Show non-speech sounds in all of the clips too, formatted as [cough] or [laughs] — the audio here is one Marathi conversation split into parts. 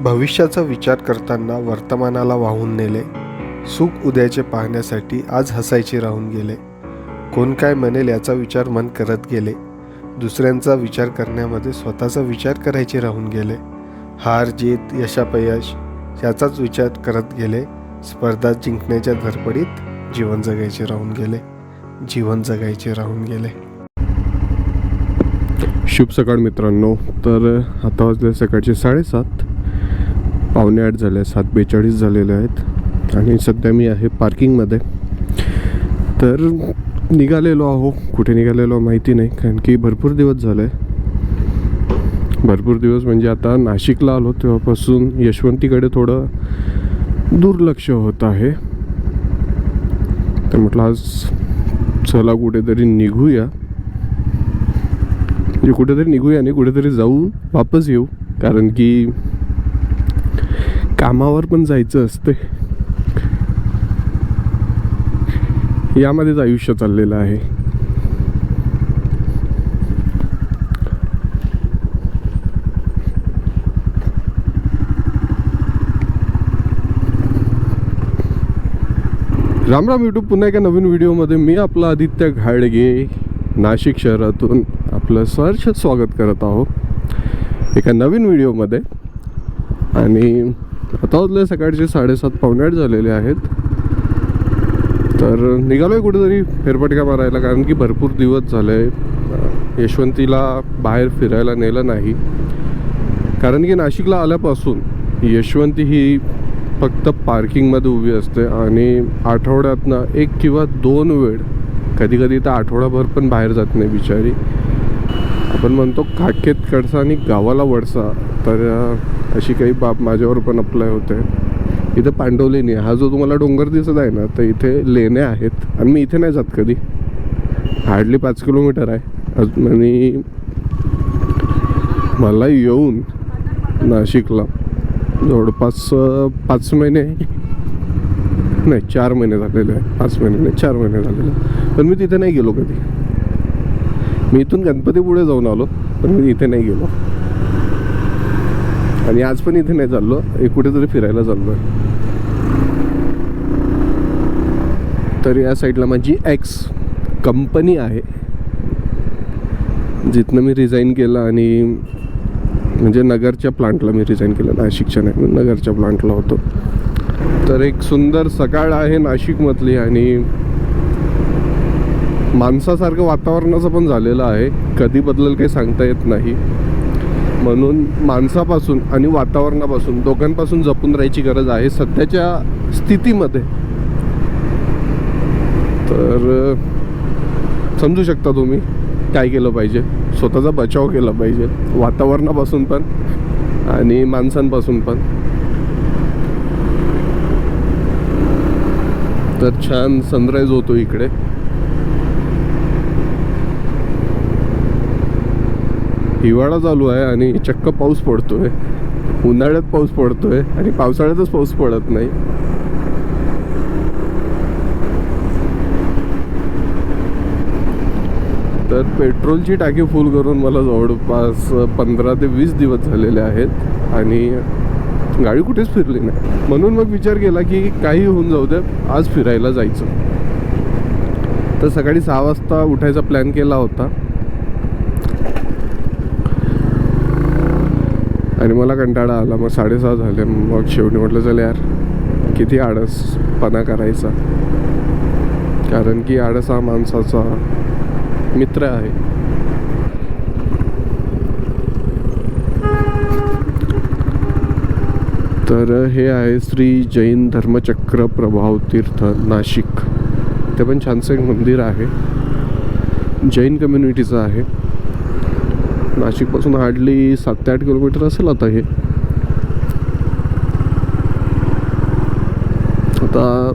भविष्याचा विचार करताना वर्तमानाला वाहून नेले. सुख उद्याचे पाहण्यासाठी आज हसायचे राहून गेले. कोण काय म्हणेल याचा विचार मन करत गेले. दुसऱ्यांचा विचार करण्यामध्ये स्वतःचा विचार करायचे राहून गेले. हार जीत यशापयश याचाच विचार करत गेले. स्पर्धा जिंकण्याच्या धडपडीत जीवन जगायचे राहून गेले. जीवन जगायचे राहून गेले. शुभ सकाळ मित्रांनो. तर आता वाजले सकाळचे साडेसात. पावणे आठ झाले आहेत सात बेचाळीस झालेले आहेत. आणि सध्या मी आहे पार्किंगमध्ये. तर निघालेलो आहो. कुठे निघालेलो माहिती नाही कारण की भरपूर दिवस झाले. भरपूर दिवस म्हणजे आता नाशिकला आलो तेव्हापासून यशवंतीकडे थोडं दुर्लक्ष होत आहे. तर म्हटलं आज चला कुठेतरी निघूया. म्हणजे कुठेतरी निघूया आणि कुठेतरी जाऊन वापस येऊ कारण की कामावर पण जायचं असते यामध्येच आयुष्य चाललेलं आहे. राम राम यूट्यूब पुन्हा एका नवीन व्हिडिओमध्ये मी आपला आदित्य घाडगे नाशिक शहरातून आपलं सहर्ष स्वागत करत आहोत. एका नवीन व्हिडिओमध्ये. आणि आता वाजले सकाळचे साडेसात पावणे आठ झालेले आहेत. तर निघालो आहे कुठेतरी फेरफटका मारायला कारण की भरपूर दिवस झाले यशवंतीला बाहेर फिरायला नेलं नाही. कारण की नाशिकला आल्यापासून यशवंती ही फक्त पार्किंगमध्ये उभी असते आणि आठवड्यातनं एक किंवा दोन वेळ कधी कधी तर आठवडाभर पण बाहेर जात नाही बिचारी. आपण म्हणतो काखेत कडसा आणि गावाला वडसा तर अशी काही बाब माझ्यावर पण अप्लाय होते. इथं पांडवलेणी हा जो तुम्हाला डोंगर दिसत आहे ना तर इथे लेण्या आहेत. आणि मी इथे नाही जात कधी. हार्डली पाच किलोमीटर आहे. अजून आणि मला येऊन नाशिकला जवळपास पाच महिने. नाही चार महिने झालेले आहे. पाच महिने नाही चार महिने झालेले पण मी तिथे नाही गेलो कधी. मी इथून गणपतीपुढे जाऊन आलो पण मी इथे नाही गेलो. आणि आज पण इथे नाही चाललो. एक कुठेतरी फिरायला चाललो तर या साईडला माझी एक्स कंपनी आहे. जिथनं मी रिझाईन केलं आणि म्हणजे नगरच्या प्लांटला मी रिझाईन केलं. नाशिकच्या नाही मी नगरच्या प्लांटला होतो. तर एक सुंदर सकाळ आहे नाशिकमधली आणि माणसासारखं वातावरणाचं पण झालेलं आहे. कधी बदलेल काही सांगता येत नाही. म्हणून माणसापासून आणि वातावरणापासून दोघांपासून जपून राहायची गरज आहे सध्याच्या स्थितीमध्ये. तर समजू शकता तुम्ही काय केलं पाहिजे. स्वतःचा बचाव केला पाहिजे. वातावरणापासून पण आणि माणसांपासून पण. तर छान सनराईज होतो इकडे. हिवाळा चालू आहे आणि चक्क पाऊस पडतोय. उन्हाळ्यात पाऊस पडतोय आणि पावसाळ्यातच पाऊस पडत नाही. तर पेट्रोलची टाकी फुल करून मला जवळपास पंधरा ते वीस दिवस झालेले आहेत आणि गाडी कुठेच फिरली नाही. म्हणून मग विचार केला की काही होऊन जाऊ दे आज फिरायला जायचं. तर सकाळी सहा वाजता उठायचा प्लॅन केला होता. आणि मला कंटाळा आला. मग साडेसहा झाले. मग शेवटी म्हटलं चल यार किती आळसपणा करायचा. कारण की आळस हा माणसाचा मित्र आहे. तर हे आहे श्री जैन धर्मचक्र प्रभाव तीर्थ नाशिक. ते पण छानसं एक मंदिर आहे. जैन कम्युनिटीचं आहे. नाशिकपासून हार्डली सात ते आठ किलोमीटर असेल आता हे. आता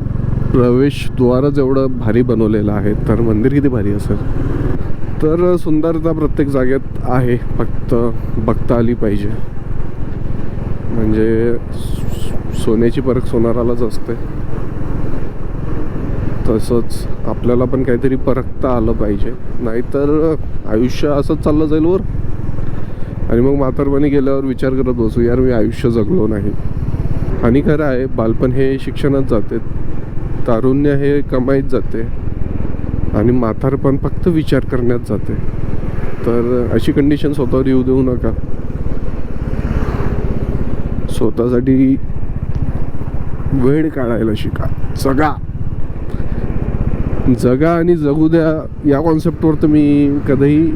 प्रवेशद्वारच एवढं भारी बनवलेलं आहे तर मंदिर किती भारी असेल? तर सुंदरता प्रत्येक जागेत आहे फक्त बघता आली पाहिजे. म्हणजे सोन्याची परख सोनारालाच असते. तसंच आपल्याला पण काहीतरी परखता आलं पाहिजे. नाहीतर आयुष्य असंच चाललं जाईल वर. आणि मग म्हातारपणी गेल्यावर विचार करत बसू यार मी आयुष्य जगलो नाही. आणि खरं आहे बालपण हे शिक्षणात जाते. तारुण्य हे कमाईत जाते. आणि म्हातारपण फक्त विचार करण्यात जाते. तर अशी कंडिशन स्वतःवर येऊ देऊ नका. स्वतःसाठी वेळ काढायला शिका. जगा. जगा आणि जगू द्या. या कॉन्सेप्टवर तर मी कधीही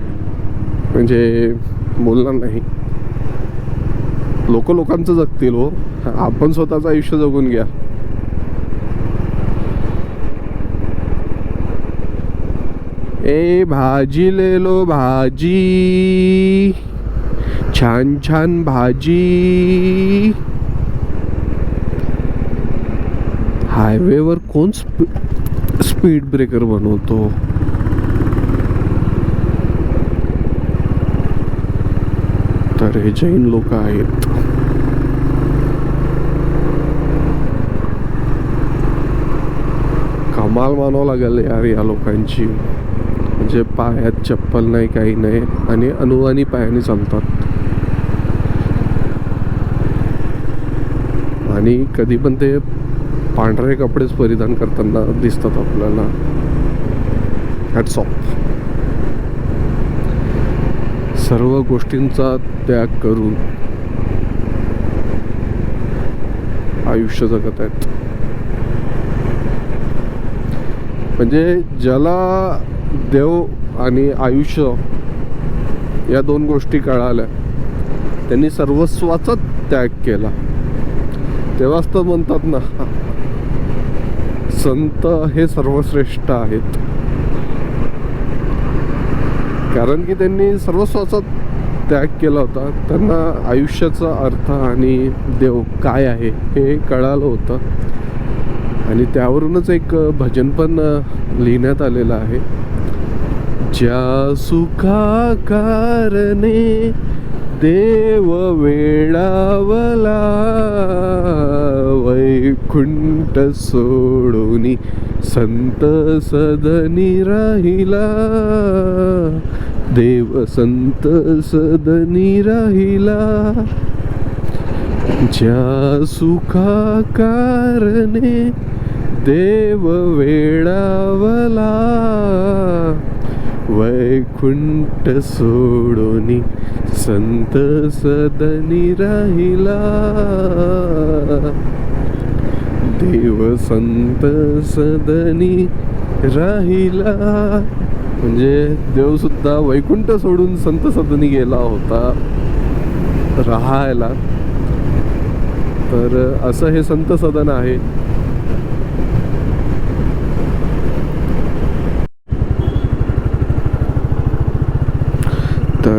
म्हणजे बोलणार नाही. लोक लोकांचं जगतील हो. आपण स्वतःचं आयुष्य जगून घ्या. ए भाजी ले लो भाजी. छान छान भाजी. हायवेवर कोण स्पी स्पीड ब्रेकर बनवतो? तर हे जैन लोक आहेत. कमाल मानावं लागेल यार या लोकांची. म्हणजे पायात चप्पल नाही काही नाही आणि अनुवानी पायाने चालतात. आणि कधी पण ते पांढरे कपडेच परिधान करताना दिसतात आपल्याला. हॅट्स ऑफ सर्व गोष्टींचा त्याग करून आयुष्य जगत आहेत. म्हणजे ज्याला देव आणि आयुष्य या दोन गोष्टी कळाल्या त्यांनी सर्वस्वाचा त्याग केला. तेव्हाच तर म्हणतात ना [laughs] संत हे सर्वश्रेष्ठ आहेत. कारण की त्यांनी सर्वस्वाचा त्याग केला होता. त्यांना आयुष्याचा अर्थ आणि देव काय आहे हे कळालं होतं. आणि त्यावरूनच एक भजन पण लिहिण्यात आलेलं आहे. ज्या सुखा कारणे देव वेळावला वैकुंठ सोडून संत सदनी राहिला. देव संत सदनी राहिला. ज्या सुखा कारणे देव वेळावला. वैकुंठ सोडोनी संत सदनी राहिला. देव संत सदनी राहिला. म्हणजे देवसुद्धा वैकुंठ सोडून संत सदनी गेला होता राहायला. तर असं हे संत सदन आहे.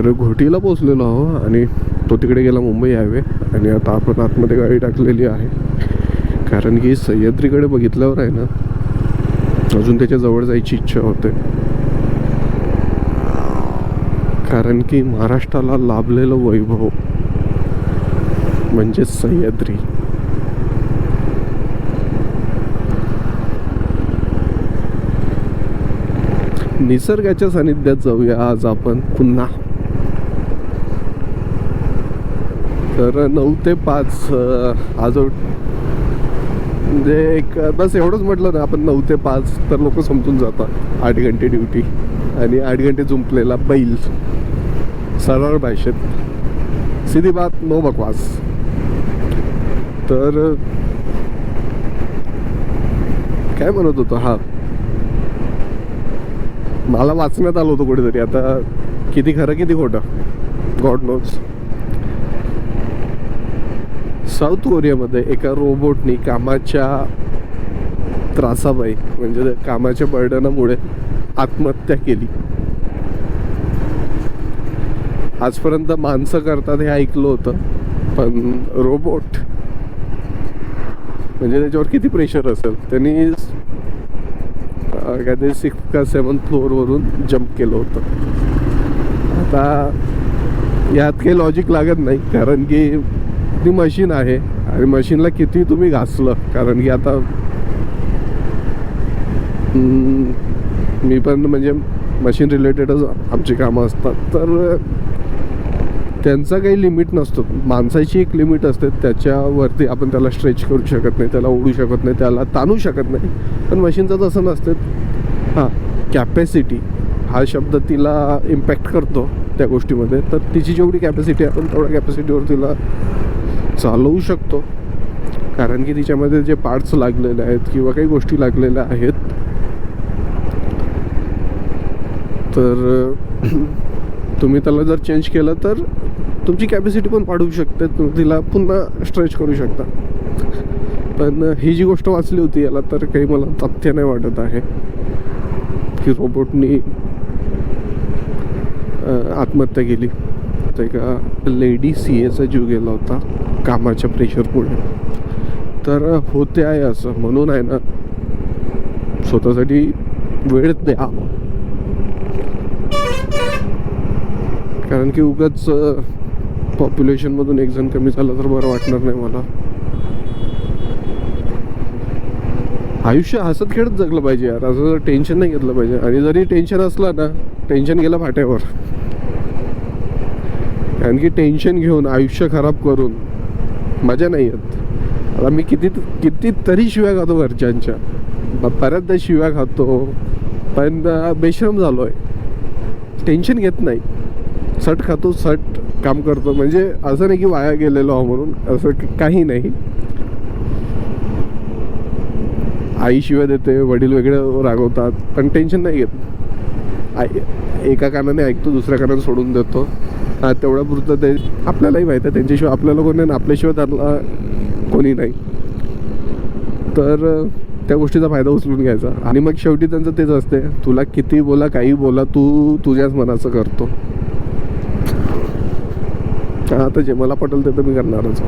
तर घोटीला पोचलेलो आहो आणि तो तिकडे गेला मुंबई हायवे आणि आता आपण आतमध्ये गाडी टाकलेली आहे. कारण की सह्याद्रीकडे बघितल्यावर आहे ना अजून त्याच्याजवळ जायची इच्छा होते. कारण की महाराष्ट्राला लाभलेलं वैभव म्हणजे सह्याद्री. निसर्गाच्या सानिध्यात जाऊया आज आपण. पुन्हा तर नऊ ते पाच अं, आज म्हणजे एक बस एवढंच म्हटलं ना आपण नऊ ते पाच तर लोक समजून जातात. आठ घंटे ड्युटी आणि आठ घंटे जुंपलेला बैल. सरळ भाषेत. सिधी बात नो बकवास. तर काय म्हणत होतो? हा. मला वाचण्यात आलं होतं कुठेतरी. आता किती खरं किती खोटं? गॉड नोज साऊथ कोरियामध्ये एका रोबोटनी कामाच्या त्रासाबाई म्हणजे कामाच्या बर्डनामुळे आत्महत्या केली. आजपर्यंत माणसं करतात हे ऐकलं होतं पण रोबोट म्हणजे त्याच्यावर किती प्रेशर असेल? त्यांनी काहीतरी सिक्स का सेवन फ्लोअरवरून जम्प केलं होतं. आता यात काही लॉजिक लागत नाही कारण की ती मशीन आहे. आणि मशीनला किती तुम्ही घासलं? कारण की आता मी पण म्हणजे मशीन रिलेटेडच आमची कामं असतात. तर त्यांचा काही लिमिट नसतो. माणसाची एक लिमिट असते. त्याच्यावरती आपण त्याला स्ट्रेच करू शकत नाही त्याला ओढू शकत नाही त्याला ताणू शकत नाही. पण मशीनचं तसं नसतं. हां कॅपॅसिटी हा शब्द तिला इम्पॅक्ट करतो त्या गोष्टीमध्ये. तर तिची जेवढी कॅपॅसिटी आपण तेवढ्या कॅपॅसिटीवर तिला चालवू शकतो. कारण की तिच्यामध्ये जे पार्ट्स लागलेले आहेत किंवा काही गोष्टी लागलेल्या आहेत. तर तुम्ही त्याला जर चेंज केलं तर तुमची कॅपॅसिटी पण वाढवू शकते. तुम्ही तिला पुन्हा स्ट्रेच करू शकता. पण ही जी गोष्ट वाचली होती याला तर काही मला तथ्य नाही वाटत आहे. की रोबोटनी आत्महत्या केली. तर एका लेडी सी एचा जीव गेला होता. कामाच्या प्रेशरमुळे तर होते आहे असं. म्हणून आहे ना स्वतःसाठी वेळ द्या. कारण की उगाच पॉप्युलेशनमधून एक जण कमी झाला तर बरं वाटणार नाही मला. आयुष्य हसत खेळत जगलं पाहिजे यार. असं टेन्शन नाही घेतलं पाहिजे. आणि जरी टेन्शन असलं ना टेन्शन गेलं फाट्यावर. कारण की टेन्शन घेऊन आयुष्य खराब करून मजा नाही येत. आता मी किती कितीतरी शिव्या खातो घरच्यांच्या. बऱ्याचदा शिव्या खातो. पण बेश्रम बेशरम झालो आहे टेन्शन घेत नाही. सट खातो सट काम करतो. म्हणजे असं नाही की वाया गेलेलो आहो म्हणून. असं काही नाही. आई शिवाय देते वडील वेगळे रागवतात पण टेन्शन नाही घेत. आई एका कानाने ऐकतो दुसऱ्या कानाने सोडून देतो. तेवढ्या पुरतं ते आपल्यालाही माहीत आहे त्यांच्याशिवाय आपल्याला कोणी नाही आपल्याशिवाय त्यांना कोणी नाही. तर त्या गोष्टीचा फायदा उचलून घ्यायचा. आणि मग शेवटी त्यांचं तेच असते तुला किती बोला काही बोला तू तुझ्याच मनाचं करतो. आता जे मला पटेल ते तर मी करणारच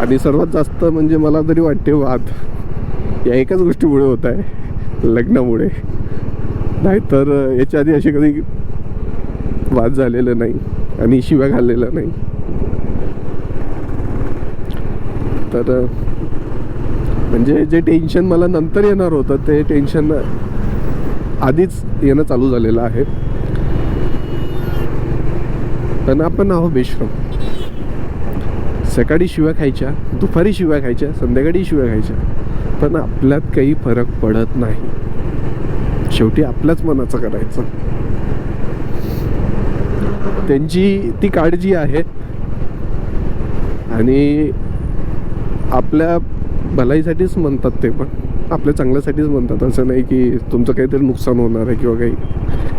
आणि सर्वात जास्त म्हणजे मला तरी वाटते वाद या एकाच गोष्टीमुळे होत आहे लग्नामुळे. नाहीतर याच्या आधी असे कधी वाद झालेलं नाही आणि शिव्या घाललेला नाही. तर म्हणजे जे टेन्शन मला नंतर येणार होतं ते टेन्शन आधीच येणं चालू झालेलं आहे. पण आपण आहो बेश्रम सकाळी शिव्या खायच्या दुपारी शिव्या खायच्या संध्याकाळी शिव्या खायच्या पण आपल्यात काही फरक पडत नाही. शेवटी आपल्याच मनाचं करायचं. त्यांची ती काळजी आहे. आणि आपल्या भलाईसाठीच म्हणतात ते पण. आपल्या चांगल्यासाठीच म्हणतात. असं नाही की तुमचं काहीतरी नुकसान होणार आहे किंवा काही.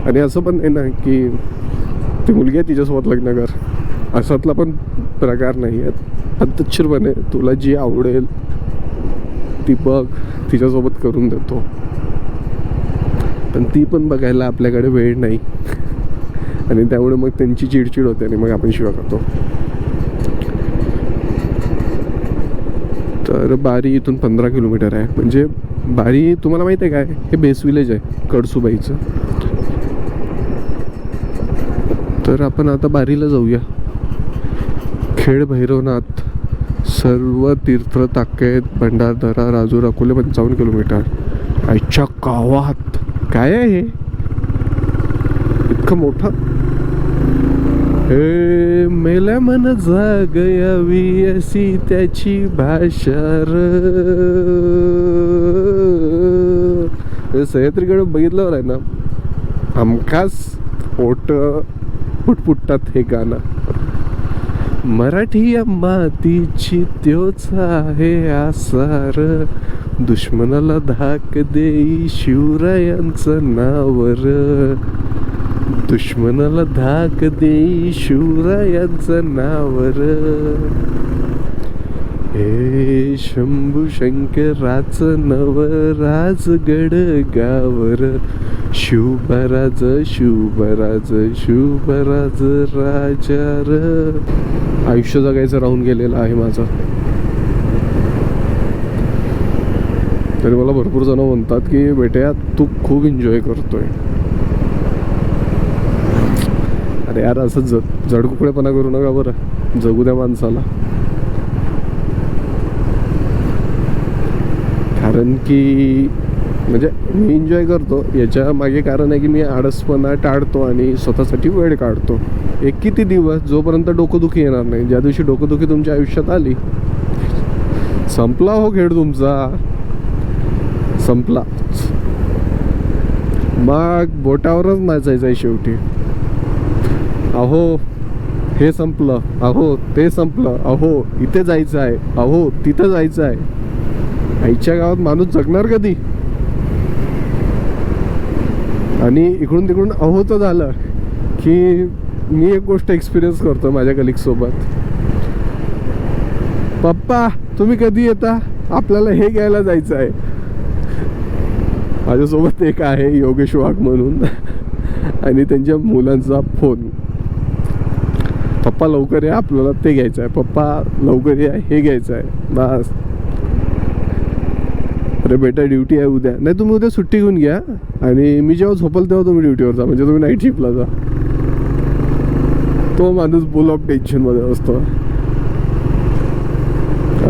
आणि असं पण नाही ना की ती मुलगी आहे तिच्यासोबत लग्न कर. असातला पण प्रकार नाही आहेत. पद्धतशीरपणे तुला जी आवडेल ती बघ. तिच्यासोबत करून देतो. पण ती पण बघायला आपल्याकडे वेळ नाही. आणि त्यामुळे मग त्यांची चिडचिड होते आणि मग आपण शिवा करतो. तर बारी इथून पंधरा किलोमीटर आहे. म्हणजे बारी तुम्हाला माहिती आहे काय? हे बेस विलेज आहे कडसूबाईचं. तर आपण आता बारीला जाऊया. खेड भैरवनाथ सर्व तीर्थ ताकेत भंडारदरा राजूर अकोले पंचावन्न किलोमीटर. आजच्या गावात. काय आहे हे? इतकं मोठं? हे मेल्या मन जागयावी अशी त्याची भाषा र. सह्याद्रीकडे बघितल्यावर आहे ना हमखास ओट पुटपुटतात हे गाणं. मराठी या मातीची त्योच आहे आसार. दुश्मनाला धाक देई शिवरायांचं नावर. दुश्मनाला धाक दे शिवरायांचं नावर. हे शंभू शंकराचं नव राजगड गावर. शिवबराज शिवबराज शिवबराज राजार. आयुष्य जगायचं राहून गेलेलं आहे माझं. तरी मला भरपूर जण म्हणतात की बेट्या तू खूप एन्जॉय करतोय. अरे यार असं ज जडकुकडेपणा करू नका बरं. जगू द्या माणसाला. कारण की म्हणजे मी एन्जॉय करतो. याच्या मागे कारण आहे की मी आळसपणा टाळतो आणि स्वतःसाठी वेळ काढतो. एक किती दिवस जोपर्यंत डोकंदुखी येणार नाही. ज्या दिवशी डोकंदुखी तुमच्या आयुष्यात आली संपला हो खेळ तुमचा. संपला. मग बोटावरच नाचायचा आहे शेवटी. अहो हे संपलं. अहो ते संपलं. अहो इथे जायचं आहे. अहो तिथं जायचं आहे. आईच्या गावात माणूस जगणार कधी? आणि इकडून तिकडून अहो तर झालं की मी एक गोष्ट एक्सपिरियन्स करतो माझ्या कलिक सोबत. पप्पा तुम्ही कधी येता? आपल्याला हे घ्यायला जायचं आहे. माझ्यासोबत एक आहे योगेश वाघ म्हणून. आणि त्यांच्या मुलांचा फोन पप्पा लवकर या आपल्याला ते घ्यायचं आहे. पप्पा लवकर या हे घ्यायचं आहे. बस. अरे बेटा ड्युटी आहे उद्या. नाही तुम्ही उद्या सुट्टी घेऊन घ्या. आणि मी जेव्हा झोपल तेव्हा तुम्ही ड्युटीवर जा. म्हणजे तुम्ही नाईट शिफ्टला जा. तो माणूस फुल ऑफ टेन्शनमध्ये असतो.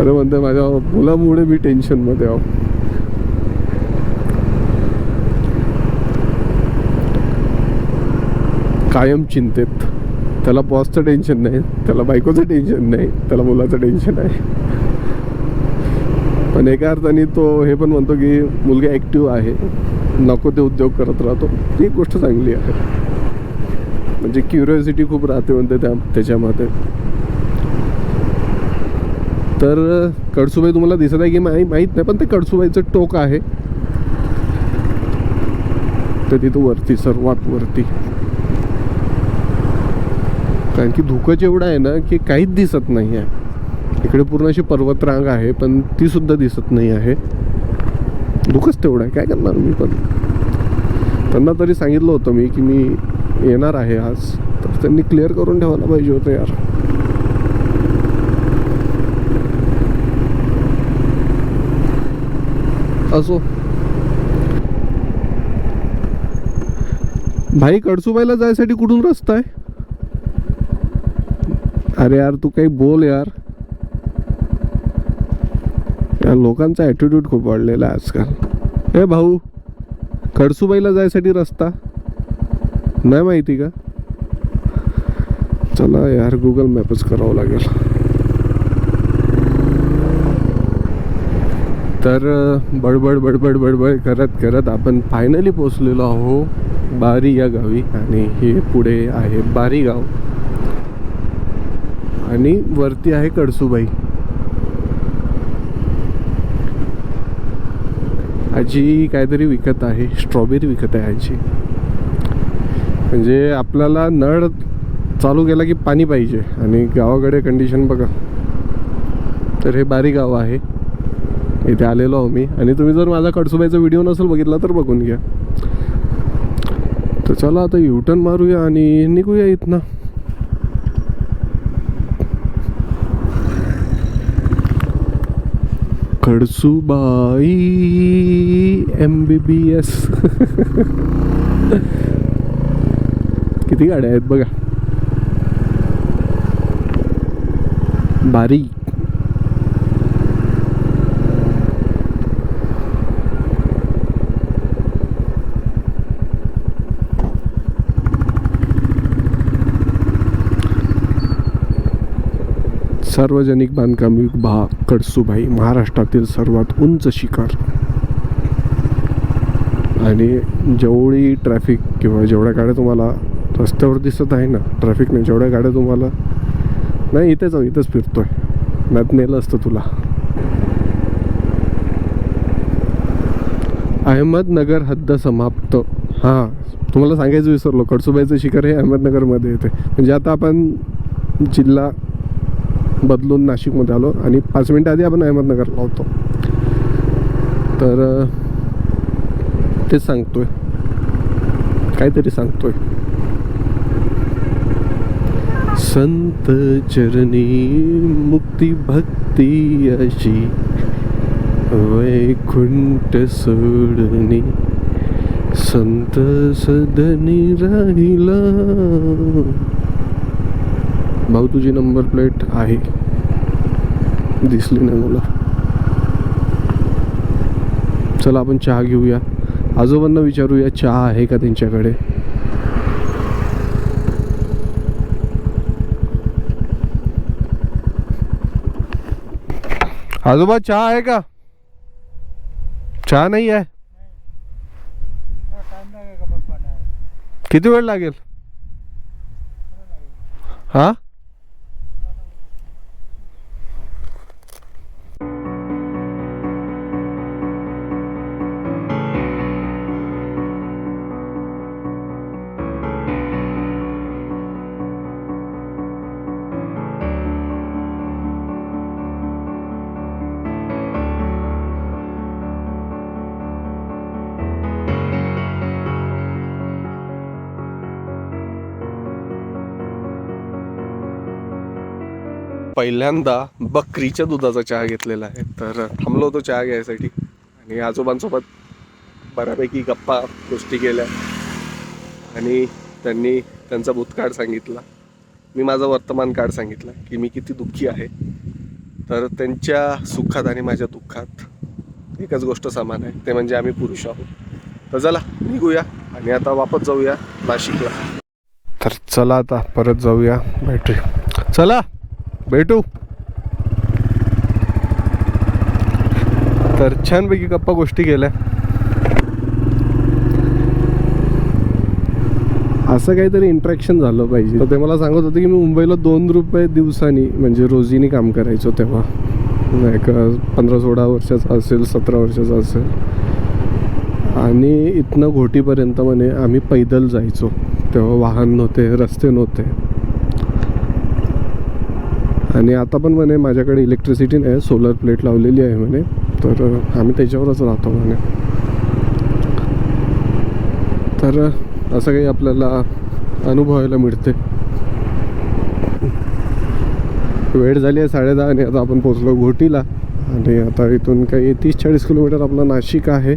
अरे म्हणते माझ्या मुलामुळे मी टेन्शनमध्ये आहो. कायम चिंतेत. त्याला बॉसचं टेन्शन नाही त्याला बायकोचं टेन्शन नाही त्याला मुलाचं टेन्शन आहे. पण एका अर्थाने तो हे पण म्हणतो की मुलगा ॲक्टिव्ह आहे नको ते उद्योग करत राहतो. ही गोष्ट चांगली आहे. म्हणजे क्युरिओसिटी खूप राहते म्हणते त्या त्याच्यामध्ये तर कडसूबाई तुम्हाला दिसत आहे की माही माहीत नाही पण ते कडसूबाईचं टोक आहे. तर तिथं वरती सर्वात वरती. कारण की धुकंच एवढं आहे ना की काहीच दिसत नाही आहे. इकडे पूर्ण अशी पर्वतरांग आहे पण ती सुद्धा दिसत नाही आहे. धुकंच तेवढं आहे. काय करणार मी पण? त्यांना तरी सांगितलं होतं मी की मी येणार आहे आज. तर त्यांनी क्लिअर करून ठेवायला पाहिजे होतं यार. असो. भाई कडसुबाईला जायसाठी कुठून रस्ता आहे? अरे यार तू काही बोल यार. या लोकांचा ॲटिट्यूड खूप वाढलेला आहे आजकाल. हे भाऊ खडसूबाईला जायसाठी रस्ता? नाही माहिती का? चला यार गुगल मॅपच करावं लागेल. तर बडबड बडबड बडबड करत करत आपण फायनली पोचलेलो आहो बारी या गावी आणि हे पुढे आहे बारी गाव आणि वरती आहे कडसूबाई. आजी काहीतरी विकत आहे स्ट्रॉबेरी विकत आहे आजी. म्हणजे आपल्याला नळ चालू केला की पाणी पाहिजे आणि गावाकडे कंडिशन बघा. तर हे बारी गाव आहे. इथे आलेलो आहो मी. आणि तुम्ही जर माझा कडसुबाईचा व्हिडिओ नसेल बघितला तर बघून घ्या. तर चला आता युटर्न मारूया आणि निघूया इथनं. कडसूबाई एम बी बी एस किती गाड्या आहेत बघा बारी सार्वजनिक बांधकाम विभाग कडसूबाई महाराष्ट्रातील सर्वात उंच शिखर. आणि जेवढी ट्रॅफिक किंवा जेवढ्या गाड्या तुम्हाला रस्त्यावर दिसत आहे ना ट्रॅफिक नाही जेवढ्या गाड्या तुम्हाला नाही इथेच आहो इथंच आहे नात नेलं असतं तुला. अहमदनगर हद्द समाप्त. हां तुम्हाला सांगायचं विसरलो कडसूबाईचं शिखर हे अहमदनगरमध्ये येते. म्हणजे आता आपण जिल्हा बदलून नाशिकमध्ये आलो आणि पाच मिनटं आधी आपण अहमदनगरला होतो तर तेच सांगतोय. काहीतरी सांगतोय. संत चरणी मुक्ती भक्ती अशी वैकुंठ सोडणी. संत सदनी राहिला. भाऊ तुझी नंबर प्लेट आहे. दिसली नाही मला. चला आपण चहा घेऊया. आजोबांना विचारूया चहा आहे का त्यांच्याकडे? आजोबा चहा आहे का? चहा नाही आहे? किती वेळ लागेल? हां? पहिल्यांदा बकरीच्या दुधाचा चहा घेतलेला आहे. तर थांबलो होतो चहा घ्यायसाठी. आणि आजोबांसोबत बऱ्यापैकी गप्पा गोष्टी केल्या. आणि त्यांनी त्यांचा भूतकाळ सांगितला. मी माझं वर्तमान काळ सांगितलं की मी किती दुःखी आहे. तर त्यांच्या सुखात आणि माझ्या दुःखात एकच गोष्ट समान आहे. ते म्हणजे आम्ही पुरुष आहोत. तर चला निघूया आणि आता वापस जाऊया नाशिकला. तर चला आता परत जाऊया. बॅटरी चला! भेटू. तर छानपैकी गप्पा गोष्टी केल्या. असं काहीतरी इंट्रॅक्शन झालं पाहिजे. तर ते मला सांगत होते की मी मुंबईला दोन रुपये दिवसानी म्हणजे रोजीनी काम करायचो तेव्हा. नाही का पंधरा सोळा वर्षाचा असेल सतरा वर्षाचा असेल. आणि इथनं घोटीपर्यंत म्हणे आम्ही पैदल जायचो. तेव्हा वाहन नव्हते रस्ते नव्हते. आणि आता पण म्हणे माझ्याकडे इलेक्ट्रिसिटी नाही सोलर प्लेट लावलेली आहे म्हणे. तर आम्ही त्याच्यावरच राहतो म्हणे. तर असं काही आपल्याला अनुभवायला मिळते. वेळ झाली आहे साडेदहा आणि आता आपण पोचलो घोटीला. आणि आता इथून काही तीस चाळीस किलोमीटर आपलं नाशिक आहे.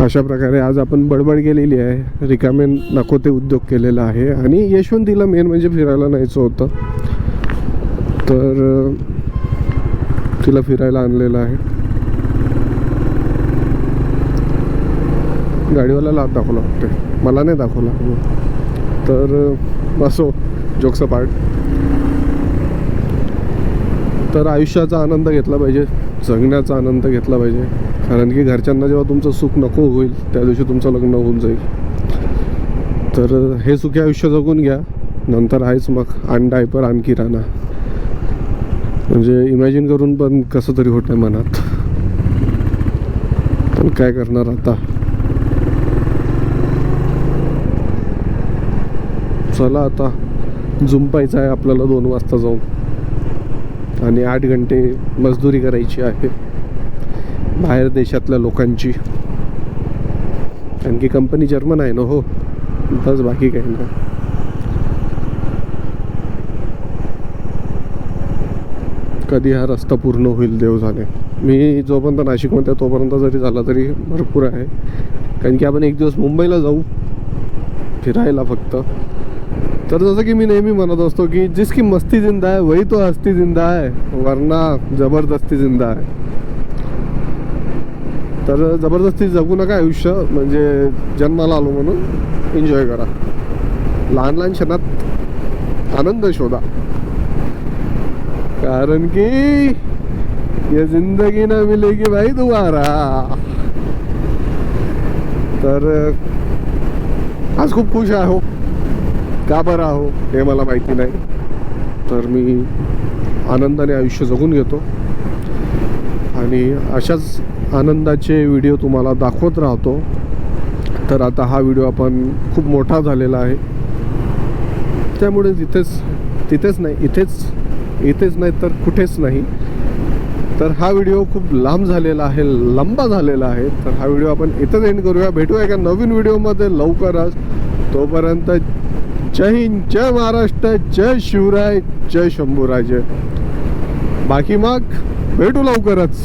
अशा प्रकारे आज आपण बडबड केलेली आहे. रिकामे नको ते उद्योग केलेला आहे. आणि यशवंतीला मेन म्हणजे फिरायला न्यायचं होतं. तर तिला फिरायला आणलेलं आहे. गाडीवाल्याला हात दाखवला वाटते मला नाही दाखवला. तर असो जोक्स पार्ट तर आयुष्याचा आनंद घेतला पाहिजे. जगण्याचा आनंद घेतला पाहिजे. कारण की घरच्यांना जेव्हा तुमचं सुख नको होईल त्या दिवशी तुमचं लग्न होऊन जाईल. तर हे सुखी आयुष्य जगून घ्या. नंतर आहेच मग. आण डायपर राणा. म्हणजे इमॅजिन करून पण कसं तरी होतं मनात. पण काय करणार आता? चला आता. झुंपायचं आहे आपल्याला दोन वाजता जाऊन. आणि आठ घंटे मजदुरी करायची आहे. बाहेर देशातल्या लोकांची. कारण की कंपनी जर्मन आहे ना हो. बस बाकी काही नाही. कधी हा रस्ता पूर्ण होईल देव झाले मी जोपर्यंत नाशिकमध्ये तोपर्यंत जरी झाला तरी भरपूर आहे. कारण की आपण एक दिवस मुंबईला जाऊ फिरायला फक्त. तर जसं की मी नेहमी म्हणत असतो की जिसकी मस्ती जिंदा आहे वही तो हस्ती जिंदा आहे. वरना जबरदस्ती जिंदा आहे. तर जबरदस्ती जगू नका आयुष्य म्हणजे जन्माला आलो म्हणून एन्जॉय करा. लहान लहान क्षणात आनंद शोधा. कारण की ये जिंदगी ना मिलेगी भाई दुबारा. तर आज खूप खुश आहे. का बरं आहो हे मला माहिती नाही. तर मी आनंदाने आयुष्य जगून घेतो. आणि अशाच आनंदाचे व्हिडिओ तुम्हाला दाखवत राहतो. तर आता हा व्हिडिओ आपण खूप मोठा झालेला आहे. त्यामुळे तिथेच तिथेच नाही इथेच इथेच नाही तर कुठेच नाही. तर हा व्हिडिओ खूप लांब झालेला आहे लंबा झालेला आहे. तर हा व्हिडिओ आपण इथंच एंड करूया. भेटूया एका नवीन व्हिडिओमध्ये लवकरच. तोपर्यंत जय हिंद जय महाराष्ट्र जय शिवराय जय शंभूराजे. बाकी मग भेटू लवकरच.